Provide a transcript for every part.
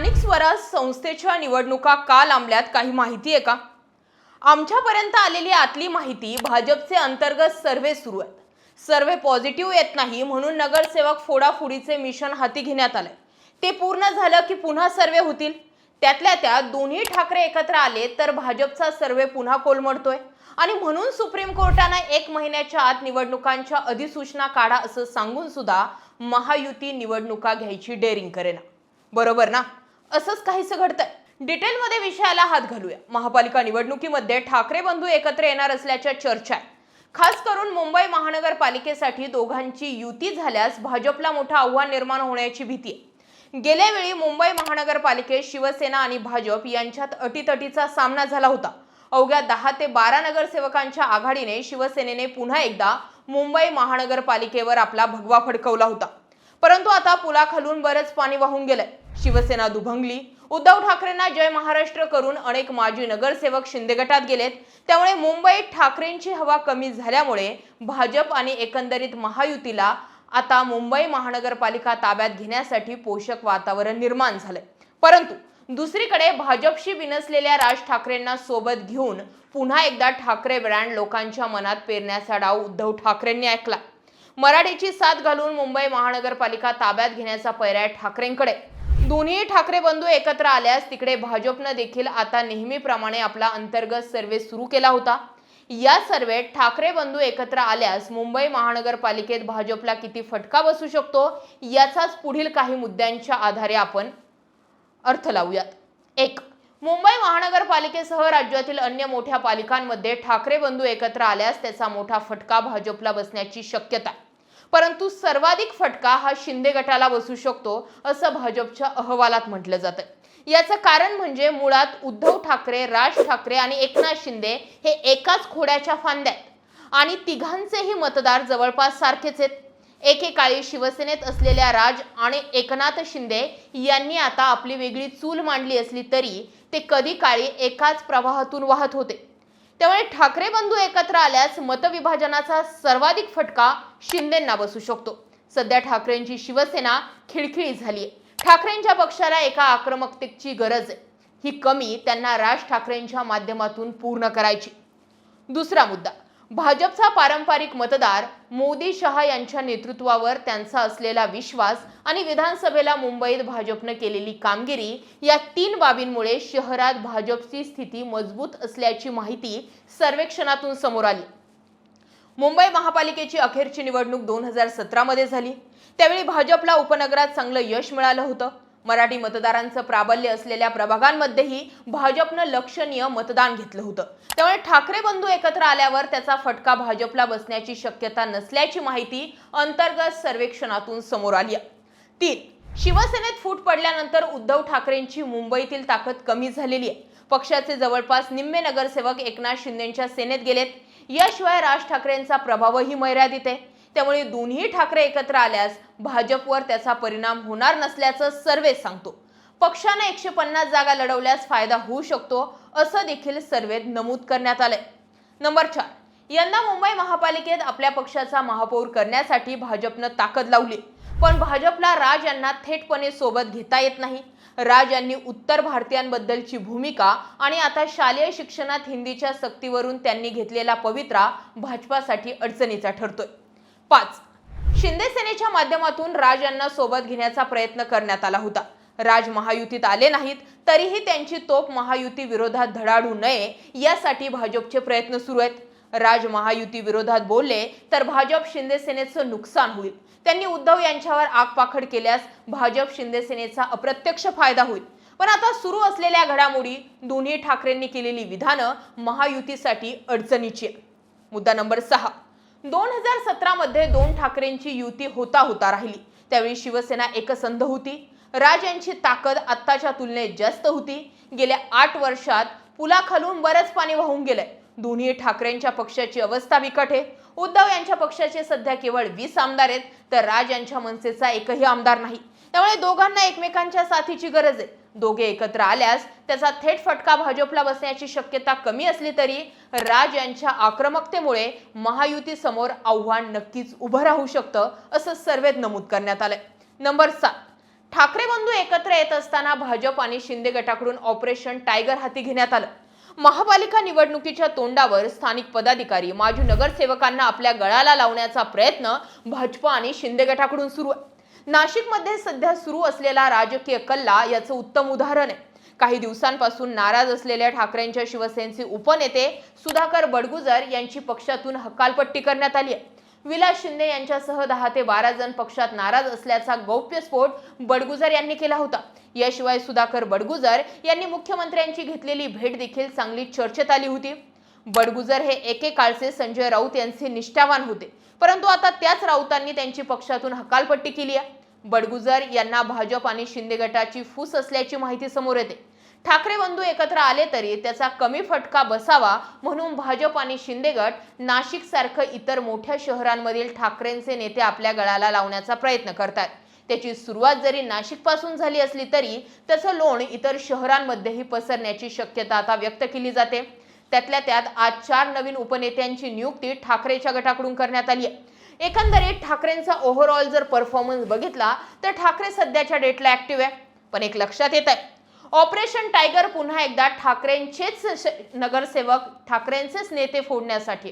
स्थानिक स्वराज संस्थेच्या निवडणुका का लांबल्यात काही माहिती आहे का? आमच्यापर्यंत आलेली आतली माहिती भाजपचे अंतर्गत सर्वे सुरू आहेत. सर्वे पॉझिटिव्ह येत नाही म्हणून नगरसेवक फोडाफोडीचे मिशन हाती घेण्यात आलंय. ते पूर्ण झालं की पुन्हा सर्वे होतील. त्यातल्या त्यात दोन्ही ठाकरे एकत्र आले तर भाजपचा सर्वे पुन्हा कोलमडतोय. आणि म्हणून सुप्रीम कोर्टानं एक महिन्याच्या आत निवडणुकांच्या अधिसूचना काढा असं सांगून सुद्धा महायुती निवडणुका घ्यायची डेअरिंग करेना. बरोबर ना? असंच काहीसं घडतंय. डिटेलमध्ये विषयाला हात घालूया. महापालिका निवडणुकीमध्ये ठाकरे बंधू एकत्र येणार असल्याच्या चर्चा आहे. खास करून मुंबई महानगरपालिकेसाठी दोघांची युती झाल्यास भाजपला मोठं आव्हान निर्माण होण्याची भीती आहे. गेल्या वेळी मुंबई महानगरपालिकेत शिवसेना आणि भाजप यांच्यात अटीतटीचा सामना झाला होता. अवघ्या दहा ते बारा नगरसेवकांच्या आघाडीने शिवसेनेने पुन्हा एकदा मुंबई महानगरपालिकेवर आपला भगवा फडकवला होता. परंतु आता पुलाखालून बरंच पाणी वाहून गेलंय. शिवसेना दुभंगली. उद्धव ठाकरेंना जय महाराष्ट्र करून अनेक माजी नगरसेवक शिंदे गटात गेलेत. त्यामुळे मुंबईत ठाकरेंची हवा कमी झाल्यामुळे भाजप आणि एकंदरीत महायुतीला आता मुंबई महानगरपालिका ताब्यात घेण्यासाठी पोषक वातावरण निर्माण झालंय. परंतु दुसरीकडे भाजपशी विनसलेल्या राज ठाकरेंना सोबत घेऊन पुन्हा एकदा ठाकरे ब्रँड लोकांच्या मनात पेरण्याचा डाव उद्धव ठाकरेंनी ऐकला मराठीची साथ घालून मुंबई महानगरपालिका ताब्यात घेण्याचा पर्याय ठाकरेंकडे. दोन्ही ठाकरे बंधू एकत्र आल्यास तिकडे भाजपनं देखील आता नेहमीप्रमाणे आपला अंतर्गत सर्वे सुरू केला होता. या सर्वेत ठाकरे बंधू एकत्र आल्यास मुंबई महानगरपालिकेत भाजपला किती फटका बसू शकतो? याचाच पुढील काही मुद्द्यांच्या आधारे आपण अर्थ लावूयात. एक मुंबई महानगरपालिकेसह राज्यातील अन्य मोठ्या पालिकांमध्ये ठाकरे बंधू एकत्र आल्यास त्याचा मोठा फटका भाजपला बसण्याची शक्यता आहे. परंतु सर्वाधिक फटका हा शिंदे गटाला बसू शकतो असं भाजपच्या अहवालात म्हटलं जातं याचं कारण म्हणजे मुळात उद्धव ठाकरे राज ठाकरे आणि एकनाथ शिंदे हे एकाच खोड्याच्या फांद्यात. आणि तिघांचेही मतदार जवळपास सारखेच आहेत. एकेकाळी शिवसेनेत असलेल्या राज आणि एकनाथ शिंदे यांनी आता आपली वेगळी चूल मांडली असली तरी ते कधी काळी एकाच प्रवाहातून वाहत होते. त्यामुळे ठाकरे बंधू एकत्र आल्यास मतविभाजनाचा सर्वाधिक फटका शिंदेंना बसू शकतो. सध्या ठाकरेंची शिवसेना खिळखिळी झाली आहे ठाकरेंच्या पक्षाला एका आक्रमकतेची गरज आहे. ही कमी त्यांना राज ठाकरेंच्या माध्यमातून पूर्ण करायची. दुसरा मुद्दा. भाजपचा पारंपरिक मतदार मोदी शहा यांच्या नेतृत्वावर त्यांचा असलेला विश्वास आणि विधानसभेला मुंबईत भाजपनं केलेली कामगिरी या तीन बाबींमुळे शहरात भाजपची स्थिती मजबूत असल्याची माहिती सर्वेक्षणातून समोर आली. मुंबई महापालिकेची अखेरची निवडणूक दोन हजार सतरामध्ये झाली. त्यावेळी भाजपला उपनगरात चांगलं यश मिळालं होतं. मराठी मतदारांचं प्राबल्य असलेल्या प्रभागांमध्येही भाजपनं लक्षणीय मतदान घेतलं होतं. त्यामुळे ठाकरे बंधू एकत्र आल्यावर त्याचा फटका भाजपला बसण्याची शक्यता नसल्याची माहिती अंतर्गत सर्वेक्षणातून समोर आली तीन शिवसेनेत फूट पडल्यानंतर उद्धव ठाकरेंची मुंबईतील ताकद कमी झालेली आहे. पक्षाचे जवळपास निम्मे नगरसेवक एकनाथ शिंदेच्या सेनेत गेलेत. याशिवाय राज ठाकरेंचा प्रभावही मर्यादित आहे. त्यामुळे दोन्ही ठाकरे एकत्र आल्यास भाजपवर त्याचा परिणाम होणार नसल्याचं सर्वे सांगतो. पक्षाने एकशे पन्नास जागा लढवल्यास फायदा होऊ शकतो असं देखील सर्वेत नमूद करण्यात आलंय. नंबर चार यंदा मुंबई महापालिकेत आपल्या पक्षाचा महापौर करण्यासाठी भाजपनं ताकद लावली. पण भाजपला राज यांना थेटपणे सोबत घेता येत नाही. राज यांनी उत्तर भारतीयांबद्दलची भूमिका आणि आता शालेय शिक्षणात हिंदीच्या सक्तीवरून त्यांनी घेतलेला पवित्रा भाजपासाठी अडचणीचा ठरतोय. पाच. शिंदे सेनेच्या माध्यमातून राज यांना सोबत घेण्याचा प्रयत्न करण्यात आला होता. राज महायुतीत आले नाहीत तरीही त्यांची तोप महायुती विरोधात धडाडू नये यासाठी भाजपचे प्रयत्न सुरू आहेत. राज महायुती विरोधात बोलले तर भाजप शिंदे सेनेचं नुकसान होईल. त्यांनी उद्धव यांच्यावर आगपाखड केल्यास भाजप शिंदे सेनेचा अप्रत्यक्ष फायदा होईल. पण आता सुरू असलेल्या घडामोडी दोन्ही ठाकरेंनी केलेली विधानं महायुतीसाठी अडचणीची आहे मुद्दा नंबर सहा. दोन हजार सतरामध्ये दोन ठाकरेंची युती होता होता राहिली. त्यावेळी शिवसेना एकसंध होती. राज यांची ताकद आत्ताच्या तुलनेत जास्त होती. गेल्या आठ वर्षात पुलाखालून बरंच पाणी वाहून गेलंय. दोन्ही ठाकरेंच्या पक्षाची अवस्था बिकट आहे. उद्धव यांच्या पक्षाचे सध्या केवळ वीस आमदार आहेत तर राज यांच्या मनसेचा एकही आमदार नाही. त्यामुळे दोघांना एकमेकांच्या साथीची गरज आहे. दोघे एकत्र आल्यास त्याचा थेट फटका भाजपला बसण्याची शक्यता कमी असली तरी राज यांच्या आक्रमकतेमुळे महायुती समोर आव्हान नक्कीच उभं राहू शकतं असं सर्वेत नमूद करण्यात आलंय. नंबर सात. ठाकरे बंधू एकत्र येत असताना भाजप आणि शिंदे गटाकडून ऑपरेशन टायगर हाती घेण्यात आलं. महापालिका निवडणुकीच्या तोंडावर स्थानिक पदाधिकारी माजी नगरसेवकांना आपल्या गळाला लावण्याचा प्रयत्न भाजप आणि शिंदे गटाकडून सुरू आहे. नाशिकमध्ये सध्या सुरू असलेला राजकीय कल्ला याचं उत्तम उदाहरण आहे. काही दिवसांपासून नाराज असलेल्या ठाकरेंच्या शिवसेनेचे उपनेते सुधाकर बडगुजर यांची पक्षातून हकालपट्टी करण्यात आली आहे. विलास शिंदे यांच्यासह दहा ते बारा जण पक्षात नाराज असल्याचा गौप्यस्फोट बडगुजर यांनी केला होता. याशिवाय सुधाकर बडगुजर यांनी मुख्यमंत्र्यांची घेतलेली भेट देखील चांगली चर्चेत आली होती. बडगुजर हे एकेकाळचे संजय राऊत यांचे निष्ठावान होते. परंतु आता त्याच राऊतांनी त्यांची पक्षातून हकालपट्टी केली आहे. बडगुजर यांना भाजप आणि शिंदे गटाची फूस असल्याची माहिती समोर येते. ठाकरे बंधू एकत्र आले तरी त्याचा कमी फटका बसावा म्हणून भाजप आणि शिंदे गट नाशिक सारखं इतर मोठ्या शहरांमधील ठाकरेंचे नेते आपल्या गळाला लावण्याचा प्रयत्न करतात त्याची सुरुवात जरी नाशिकपासून झाली असली तरी त्याचं लोण इतर शहरांमध्येही पसरण्याची शक्यता आता व्यक्त केली जाते. त्यातल्या त्यात आज चार नवीन उपनेत्यांची नियुक्ती ठाकरेच्या गटाकडून करण्यात आली आहे. एकंदरीत ठाकरेंचा ओव्हरऑल जर परफॉर्मन्स बघितला तर ठाकरे सध्याच्या डेटला ऍक्टिव्ह आहे. पण एक लक्षात येत आहे ऑपरेशन टायगर पुन्हा एकदा ठाकरेंचेच नगरसेवक ठाकरेंचेच नेते फोडण्यासाठी.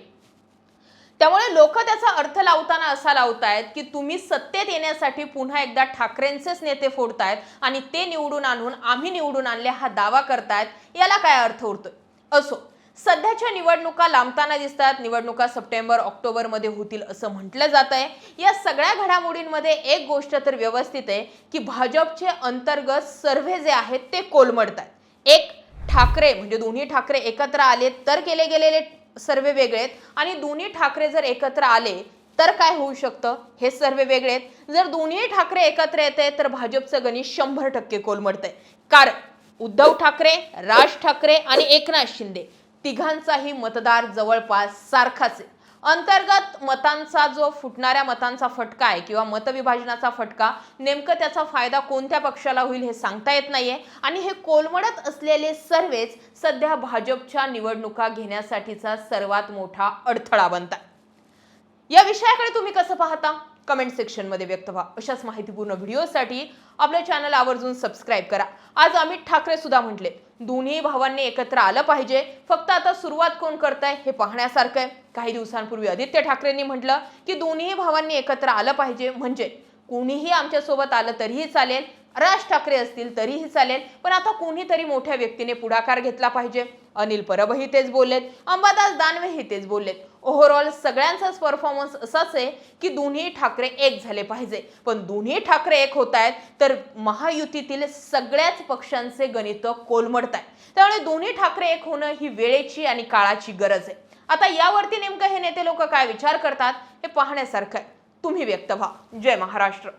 त्यामुळे लोक त्याचा अर्थ लावताना असा लावतायत की तुम्ही सत्तेत येण्यासाठी पुन्हा एकदा ठाकरेंचेच नेते फोडतायत आणि ते निवडून आणून आम्ही निवडून आणले हा दावा करतायत याला काय अर्थ उरतोय? असो सध्याच्या निवडणुका लांबताना दिसतात. निवडणुका सप्टेंबर ऑक्टोबरमध्ये होतील असं म्हटलं जात आहे. या सगळ्या घडामोडींमध्ये एक गोष्ट तर व्यवस्थित आहे की भाजपचे अंतर्गत सर्व्हे जे आहेत ते कोलमडत आहेत एक ठाकरे म्हणजे दोन्ही ठाकरे एकत्र आले तर केले गेलेले सर्वे वेगळे आहेत. आणि दोन्ही ठाकरे जर एकत्र आले तर काय होऊ शकतं? हे सर्वे वेगळे आहेत. जर दोन्ही ठाकरे एकत्र येते तर भाजपचं गणित शंभर टक्के कोलमडतंय. कारण उद्धव ठाकरे राज ठाकरे आणि एकनाथ शिंदे तिघांचाही मतदार जवळपास सारखाच आहे. अंतर्गत मतांचा जो फुटणाऱ्या मतांचा फटका आहे किंवा मतविभाजनाचा फटका नेमकं त्याचा फायदा कोणत्या पक्षाला होईल हे सांगता येत नाहीये. आणि हे कोलमडत असलेले सर्वेच सध्या भाजपच्या निवडणुका घेण्यासाठीचा सर्वात मोठा अडथळा बनतात या विषयाकडे तुम्ही कसं पाहता? कमेंट सेक्शनमध्ये व्यक्त व्हा. अशाच माहितीपूर्ण व्हिडिओसाठी आपल्या चॅनल आवर्जून सबस्क्राईब करा. आज अमित ठाकरे सुद्धा म्हटले दोन्ही भावांनी एकत्र आलं पाहिजे. फक्त आता सुरुवात कोण करताय हे पाहण्यासारखं आहे. काही दिवसांपूर्वी आदित्य ठाकरेंनी म्हटलं की दोन्ही भावांनी एकत्र आलं पाहिजे. म्हणजे कोणीही आमच्यासोबत आलं तरीही चालेल. राज ठाकरे असतील तरीही चालेल. पण आता कोणीतरी मोठ्या व्यक्तीने पुढाकार घेतला पाहिजे. अनिल परबही तेच बोललेत अंबादास दानवेही तेच बोललेत. ओव्हरऑल सगळ्यांचाच परफॉर्मन्स असाच आहे की दोन्ही ठाकरे एक झाले पाहिजे. पण दोन्ही ठाकरे एक होत आहेत तर महायुतीतील सगळ्याच पक्षांचे गणित कोलमडत आहे त्यामुळे दोन्ही ठाकरे एक होणं ही वेळेची आणि काळाची गरज आहे. आता यावरती नेमकं हे नेते लोक काय विचार करतात हे पाहण्यासारखं आहे. तुम्ही व्यक्त व्हा. जय महाराष्ट्र.